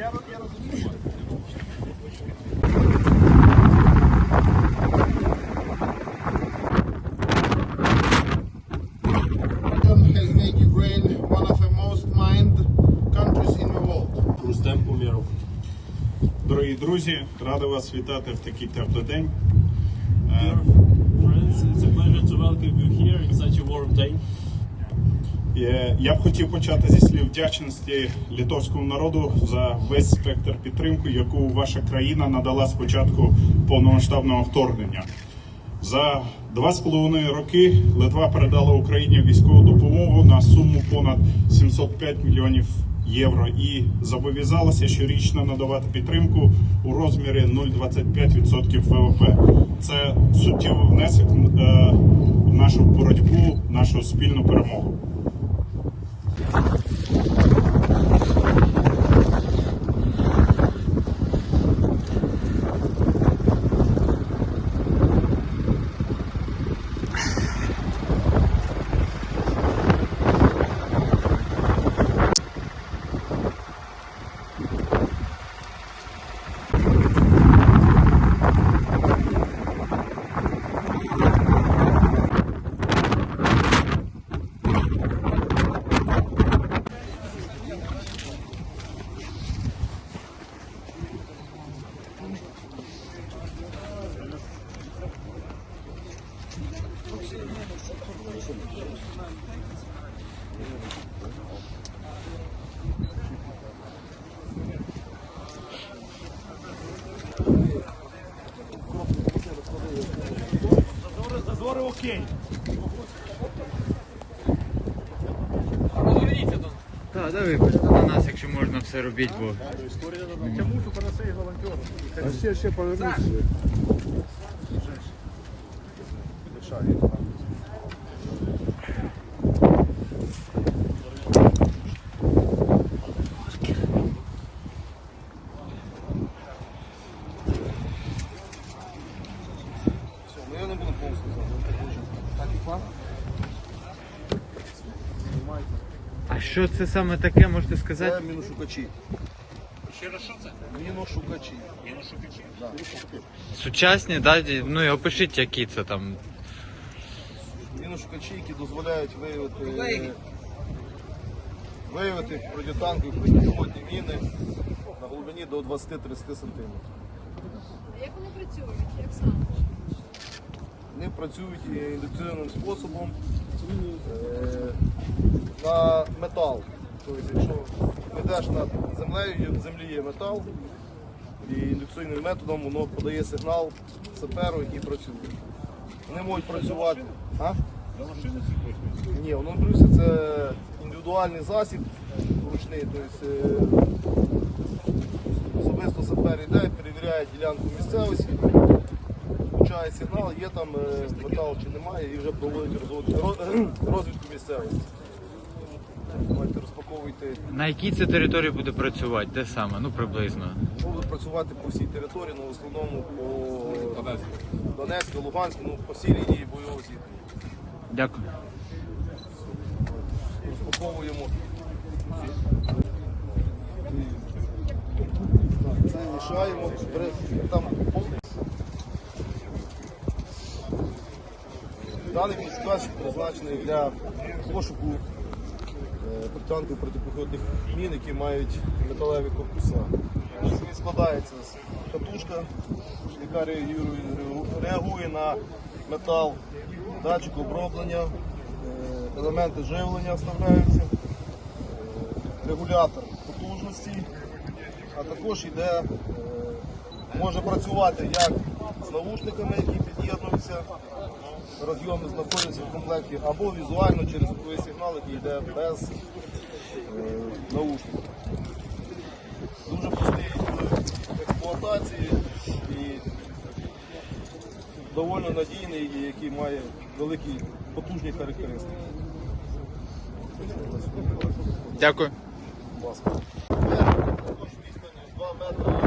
Я, я розумію. Дорогі друзі, радий вас вітати в такий теплий Dear friends, it's a pleasure to welcome you here in such a warm day. Е, Я б хотів почати зі слів вдячності литовському народу за весь спектр підтримки, яку ваша країна надала з початку повномасштабного вторгнення. За два з половиною роки Литва передала Україні військову допомогу на суму понад 705 мільйонів євро і зобов'язалася щорічно надавати підтримку у розмірі 0,25% ВВП. Це суттєвий внесок е, в нашу боротьбу, нашу спільну перемогу. Зазори окей. Так, давай, на нас, якщо можна все робити, бо Я мушу поносити волонтеру. Ще, ще повернуся. Все, ну я не буду повністю Так і план? А що це саме таке, можете Це сказати? міношукачі. Ще раз що це? Міношукачі. Міношукачі. Сучасні, да? ді- ну і опишіть, які це там. Міношукачі, які дозволяють виявити, виявити протитанкові протипіхотні міни на глибині до 20-30 см. Як вони працюють? Як саме? Вони працюють індукційним способом на метал. Тобто, якщо йдеш над землею, в землі є метал, і індукційним методом воно подає сигнал саперу, який працює. Вони можуть працювати. А? Ні, воно брюся це індивідуальний засіб ручний. Тобто, е, особисто сапер йде, перевіряє ділянку місцевості, включає сигнал, є там метал чи немає, і вже проводить розвідку місцевості. Давайте розпаковуйте. На якій це території буде працювати? Де саме? Ну приблизно. Будуть працювати по всій території, але в основному по Донецьку, Луганську, ну по всій лінії бойового зіткнення. Дякую. Розпаковуємо. Це мішаємо. При- Там Даний підшукач призначений для пошуку е, протитанкових протипіхотних мін, які мають металеві корпуса. Він складається з катушка, яка реагує, на метал, датчик оброблення, е, елементи живлення вставляються, е, регулятор потужності, а також йде, може працювати як з наушниками, які під'єднуються, розйоми знаходяться в комплекті, або візуально через звуковий сигнал, який йде без е, наушників. Дуже простий в експлуатації і доволі надійний, і який має великі потужні характеристики. Дякую. Будь ласка. Також відстань 2 метри